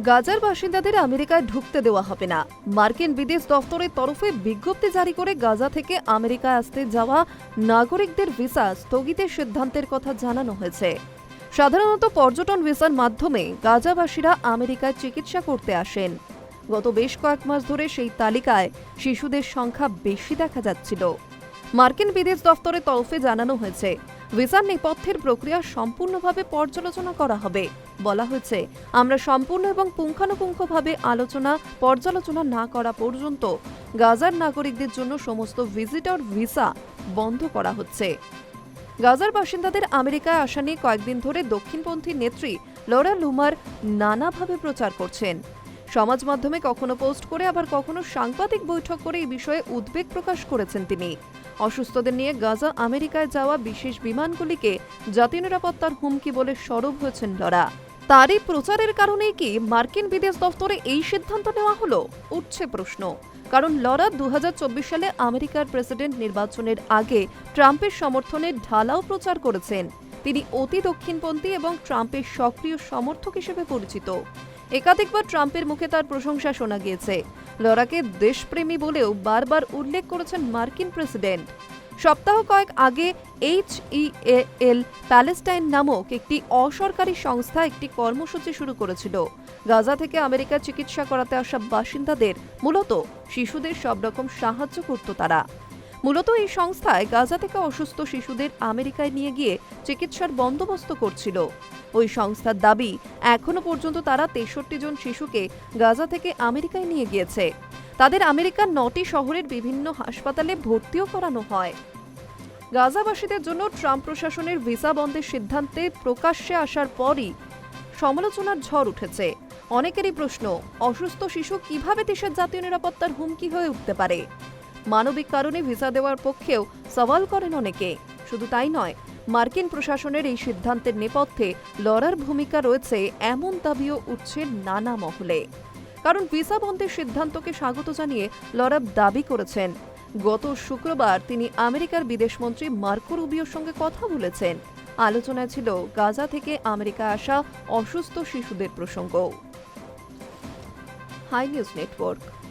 গাজার বাসিন্দাদের আমেরিকায় ঢুকতে দেওয়া হবে না। মার্কিন বিদেশ দফতরের তরফে বিজ্ঞপ্তি জারি করে গাজা থেকে আমেরিকায় আসতে যাওয়া নাগরিকদের ভিসা স্থগিতের সিদ্ধান্তের কথা জানানো হয়েছে। সাধারণত পর্যটন ভিসার মাধ্যমে গাজাবাসীরা আমেরিকায় চিকিৎসা করতে আসেন। গত বেশ কয়েক মাস ধরে সেই তালিকায় শিশুদের সংখ্যা বেশি দেখা যাচ্ছিল। মার্কিন বিদেশ দফতরের তরফে জানানো হয়েছে ভিসার নেপথ্যের প্রক্রিয়া সম্পূর্ণভাবে পর্যালোচনা করা হবে। বলা হয়েছে, আমরা সম্পূর্ণ এবং পুঙ্খানুপুঙ্খভাবে আলোচনা, পর্যালোচনা না করা পর্যন্ত গাজার নাগরিকদের জন্য সমস্ত ভিজিটর ভিসা বন্ধ করা হচ্ছে। গাজার বাসিন্দাদের আমেরিকায় আসা নিয়ে কয়েকদিন ধরে দক্ষিণপন্থী নেত্রী লরা লুমার নানাভাবে প্রচার করছেন। সমাজ মাধ্যমে কখনো পোস্ট করে, আবার কখনো সাংবাদিক বৈঠক করে এই বিষয়ে উদ্বেগ প্রকাশ করেছেন তিনি। অসুস্থদের নিয়ে গাজা, আমেরিকায় যাওয়া বিশেষ বিমানগুলিকে জাতীয় নিরাপত্তার হুমকি বলে সরব হয়েছেন লরা। তারই প্রচারের কারণেই কি মার্কিন বিদেশ দফতরে এই সিদ্ধান্ত নেওয়া হলো? উঠছে প্রশ্ন। কারণ লরা দু হাজার চব্বিশ সালে আমেরিকার প্রেসিডেন্ট নির্বাচনের আগে ট্রাম্পের সমর্থনে ঢালাও প্রচার করেছেন। তিনি অতি দক্ষিণপন্থী এবং ট্রাম্পের সক্রিয় সমর্থক হিসেবে পরিচিত। একাধিকবার ট্রাম্পের মুখে তার প্রশংসা শোনা গিয়েছে। লরাকে দেশপ্রেমী বলেও বারবার উল্লেখ করেছেন মার্কিন প্রেসিডেন্ট। সপ্তাহ কয়েক আগে এইচ এল প্যালেস্টাইন নামক একটি অসরকারি সংস্থা একটি কর্মসূচি শুরু করেছিল। গাজা থেকে আমেরিকা চিকিৎসা করাতে আসা বাসিন্দাদের মূলত শিশুদের সব রকম সাহায্য করত তারা। মূলত এই সংস্থায় গাজা থেকে অসুস্থ শিশুদের আমেরিকায় নিয়ে গিয়ে চিকিৎসার বন্দোবস্ত করছিল। ওই সংস্থার দাবি, এখনও পর্যন্ত তারা তেষট্টি জন শিশুকে গাজা থেকে আমেরিকায় নিয়ে গিয়েছে। তাদের আমেরিকার নটি শহরের বিভিন্ন হাসপাতালে ভর্তিও করানো হয়। গাজাবাসীদের জন্য ট্রাম্প প্রশাসনের ভিসা বন্ধের সিদ্ধান্তে প্রকাশ্যে আসার পরই সমালোচনার ঝড় উঠেছে। অনেকেরই প্রশ্ন, অসুস্থ শিশু কীভাবে দেশের জাতীয় নিরাপত্তার হুমকি হয়ে উঠতে পারে? মানবিক কারণে ভিসা দেওয়ার পক্ষেও সওয়াল করেন অনেকে। শুধু তাই নয়, মার্কিন প্রশাসনের এই সিদ্ধান্তের নেপথ্যে লড়ার ভূমিকা রয়েছে এমন দাবিও উঠছে নানা মহলে। কারণ ভিসা বন্ধের সিদ্ধান্তকে স্বাগত জানিয়ে লরাব দাবি করেছেন। গত শুক্রবার তিনি আমেরিকার বিদেশমন্ত্রী মার্কো রুবিওর সঙ্গে কথা বলেছেন। আলোচনায় ছিল গাজা থেকে আমেরিকা আসা অসুস্থ শিশুদের প্রসঙ্গ। Hi news network.